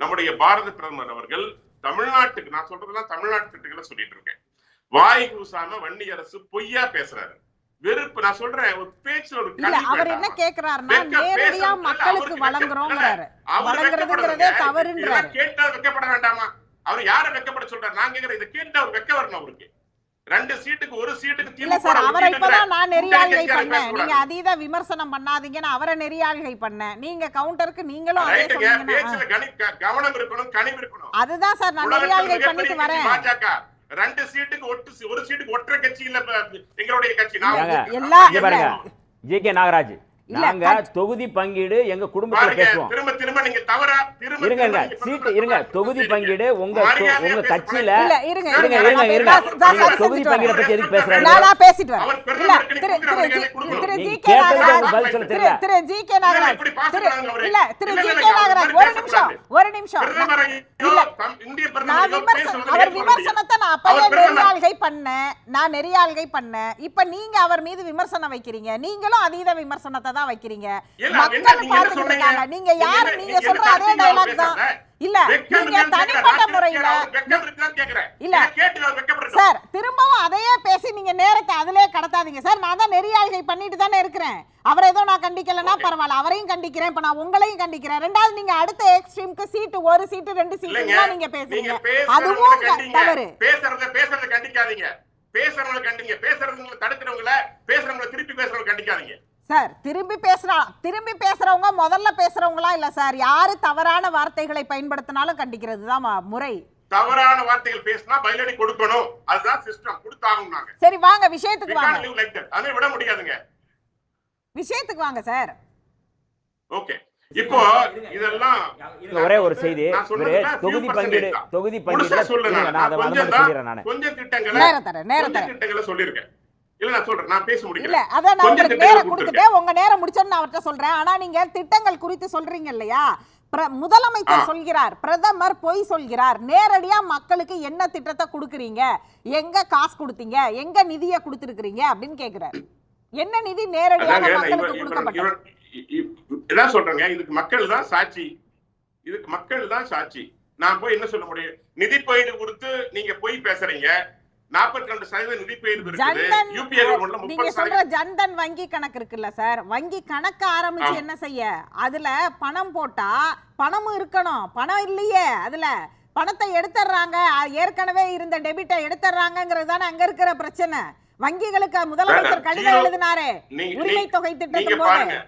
நம்முடைய பாரத பிரதமர் அவர்கள் தமிழ்நாட்டுக்கு நான் சொல்றதெல்லாம் தமிழ்நாட்டு திட்டங்களை சொல்லிட்டு இருக்கேன். வாய் கூசாம வன்னி அரசு பொய்யா பேசுறாரு. வெறுப்பு நான் சொல்றேன் ஒரு பேச்சுல ஒரு அவர் என்ன? கேக்குறாருன்னா நேரடியா மக்களுக்கு அவர் வழங்குறதுங்கிறதே. தவறுன்றாரு. கேட்டா வெக்கப்பட வேண்டாமா? அவர் யார வெக்கப்பட சொல்றாரு? நான் கேக்குறேன் இதை கேட்டு அவர் வெக்க வரணும் அவருக்கு. ரெண்டு சீட்டுக்கு ஒரு சீட்டுக்கு இல்ல சார் அவரை இப்பதான் நான் நெறியாள்கை பண்ணேன். நீங்க அதீத விமர்சனம் பண்ணாதீங்கன்னு அவரை நெறியாள்கை பண்ணேன். நீங்க கவுண்டருக்கு நீங்களும் அதே ரைட்டுங்க, சொன்னீங்கன்னா. பேச்சுல கனி- க- கவனம் இருக்கணும் கனிவு இருக்கணும். அதுதான் சார் நான் நெறியாள்கை பண்ணிட்டு வரேன். பாஜக. ரெண்டு சீட்டுக்கு ஒட்டு சி- ஒரு சீட்டுக்கு ஒற்றை கட்சி இல்ல எங்களுடைய கட்சி. நான் எல்லா- இங்க பாருங்க. J K Nagaraj. இல்ல, நாங்க தொகுதி பங்கீடு எங்க குடும்பத்துல பேசுவோம் திரும்ப திரும்ப நீங்க தவறா திரும்ப இருங்க இருங்க சீட்டு இருங்க தொகுதி பேசுறீங்க. பங்கீடு உங்க உங்க கட்சியில இல்ல இருங்க இருங்க இருங்க இருங்க தொகுதி பங்கீட. பத்தி எதுக்கு பேசுறாரு நான் நான் பேசிட்டு வரேன் இல்ல Thiru Thiru G- K Nagaraj Thiru Thiru G K Nagaraj. இல்ல திரு ஜி கே நாகராஜ் ஒரு நிமிஷம். ஒரு நிமிஷம் இல்ல. நான் விமர்சனம் அவர். விமர்சனத்தை நான் அப்பவே. நெறியாள்கை பண்ணேன் நான் நெறியாள்கை பண்ணேன் இப்ப நீங்க அவர் மீது விமர்சனம் வைக்கிறீங்க நீங்களும் அதீத விமர்சனத்தை தான் வைக்கிறீங்க. மக்கள் சொன்னீங்க? இருக்காங்க. நீங்க யாரு? நீங்க சொல்ற அதே டைலாக் தான்? இல்ல நீங்க தனிப்பட்ட முறையில. இல்ல. சார் திரும்பவும் அதையே பேசி நீங்க நேரத்தை அதிலே கடத்தாதீங்க. சார் நான் தான் நெறியாள்கை பண்ணிட்டு தானே இருக்கிறேன். அவரை ஏதோ நான் கண்டிக்கலன்னா. பரவாயில்ல. அவரையும் கண்டிக்கிறேன். இப்ப நான் உங்களையும் கண்டிக்கிறேன். ரெண்டாவது நீங்க அடுத்த எக்ஸ்ட்ரீம்க்கு சீட்டு ஒரு சீட்டு ரெண்டு. சீட்டு நீங்க பேசுறீங்க. அதுவும். தவறு. பேசுறத பேசுறத கண்டிக்காதீங்க. பேசுறவங்கள கண்டிங்க. பேசுறவங்கள தடுக்கிறவங்கள பேசுறவங்கள திருப்பி பேசுறவங்கள கண்டிக்காதீங்க. சார் திரும்பி பேசுறா திரும்பி பேசுறவங்க முதல்ல பேசுறவங்களா இல்ல சார்? யாரு தவறான வார்த்தைகளை பயன்படுத்தினாலும் கண்டிக்கிறது தான் முறை. தவறான வார்த்தைகள் பேசினா பதிலடி கொடுக்கணும். அதுதான் சிஸ்டம் கொடுத்தாகும் நாங்க. சரி வாங்க விஷயத்துக்கு வாங்க. அதை விட முடியாதுங்க. விஷயத்துக்கு வாங்க சார். ஓகே இப்போ இதெல்லாம் ஒரே ஒரு செய்தி. தொகுதி பங்கீடு. தொகுதி பங்கீடு நான். கொஞ்சம் மாதிரி தான் சொல்லிடுறேன் நானு. கொஞ்சம் திட்டங்களை நேரம் தரேன் நேரம் திட்டங்களை சொல்லியிருக்கேன். இல்ல நான் சொல்றேன். நான் பேச இல்ல முடியல அதான் நான் கொஞ்சம் உங்களுக்கு திட்டங்கள் நேரம் கொடுத்துட்டேன். உங்க நேரம் முடிச்சோன்னு நான் அவர்கிட்ட சொல்றேன். ஆனா நீங்க திட்டங்கள் குறித்து சொல்றீங்க இல்லையா? முதலமைச்சர். சொல்கிறார். பிரதமர் பொய் சொல்கிறார். நேரடியா மக்களுக்கு என்ன திட்டத்தை கொடுக்குறீங்க? எங்க காசு கொடுத்தீங்க? எங்க நிதியை கொடுத்துருக்கீங்க அப்படின்னு கேக்குறாரு. என்ன நிதி நேரடியாக மக்களுக்கு கொடுக்கப்பட்டது? சொல்றேங்க. இதுக்கு மக்கள் தான் சாட்சி. இதுக்கு மக்கள் தான் சாட்சி. நான் போய் என்ன சொல்ல முடியும்? நிதி பயிர் கொடுத்து நீங்க போய் பேசுறீங்க. நாற்பத்தி ரெண்டு இருக்குது. நீங்க சொல்ற ஜன்தன் வங்கி கணக்கு இருக்குல்ல சார். வங்கி கணக்கு ஆரம்பிச்சு. என்ன செய்ய? அதுல பணம் போட்டா பணமும் இருக்கணும். பணம் இல்லையே அதுல. பணத்தை எடுத்துடுறாங்க. அ- ஏற்கனவே இருந்த டெபிட்டை எடுத்துடுறாங்கிறது தானே அங்க இருக்கிற பிரச்சனை. வங்கிகளுக்கு முதலமைச்சர். கடிதம் எழுதினாரே. உரிமை தொகை திட்டத்தின் போது.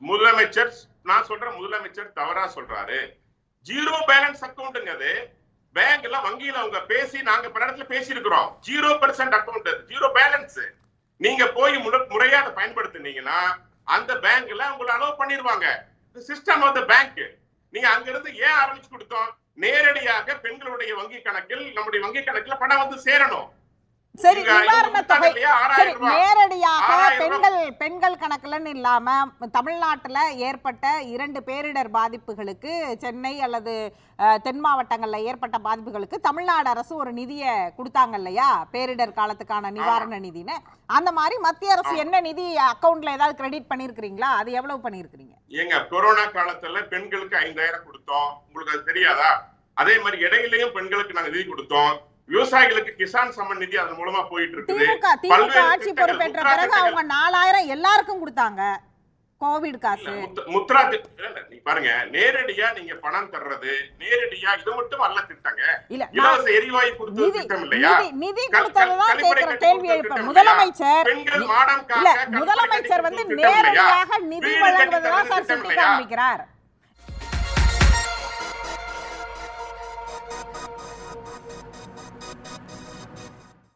முதலமைச்சர் நான் சொல்றேன் முதலமைச்சர் தவறா சொல்றாரு. ஜீரோ பேலன்ஸ் அக்கௌண்ட்ங்க அது. பேங்க்ல வங்கியில அவங்க பேசி நாங்க பல இடத்துல பேசி இருக்கிறோம் zero percent account zero balance நீங்க போய் முறையா அதை பயன்படுத்தினீங்கன்னா அந்த பேங்க்ல உங்களை அலோவ் பண்ணிடுவாங்க சிஸ்டம் ஆஃப் த பேங்க் நீங்க அங்க இருந்து ஏன் ஆரம்பிச்சு கொடுத்தோம்? நேரடியாக பெண்களுடைய வங்கி கணக்கில் நம்முடைய வங்கி கணக்கில் பணம் வந்து சேரணும். சரி நிவாரண தொகை சரி. நேரடியாக. பெண்கள் பெண்கள் கணக்குலன்னு இல்லாம தமிழ்நாட்டுல ஏற்பட்ட இரண்டு பேரிடர் பாதிப்புகளுக்கு சென்னை அல்லது தென் மாவட்டங்கள்ல ஏற்பட்ட பாதிப்புகளுக்கு தமிழ்நாடு அரசு ஒரு நிதியை கொடுத்தாங்க இல்லையா? பேரிடர் காலத்துக்கான நிவாரண நிதின்னு. அந்த மாதிரி மத்திய அரசு. என்ன நிதி அக்கவுண்ட்ல ஏதாவது கிரெடிட் பண்ணிருக்கீங்களா அது எவ்வளவு பண்ணிருக்கீங்க ஏங்க கொரோனா காலத்துல பெண்களுக்கு ஐந்தாயிரம் கொடுத்தோம். உங்களுக்கு அது தெரியாதா? அதே மாதிரி இடையிலையும் பெண்களுக்கு நாங்க நிதி கொடுத்தோம். விவசாயிகளுக்கு கிசான் சம்மன் நிதி அதன் மூலமா போயிட்டு இருக்குது திமுக ஆட்சி பொறுப்பேற்ற பிறகு. அவங்க நாலாயிரம் எல்லாருக்கும் கொடுத்தாங்க கோவிட் காசு முத்- முத்ரா நீ பாருங்க நேரடியா நீங்க பணம் தர்றது நேரடியா இது மட்டும் அல்ல திட்டங்க இலவச எரிவாயு கொடுத்த திட்டம் இல்லையா நிதி கொடுத்ததுதான் கட்டி கேள்வி எழுப்ப முதலமைச்சர் பெண்கள் மாடம் முதலமைச்சர் வந்து? நேரடியாக நிதி தர்றது சார் சுட்டி? காண்பிக்கிறார்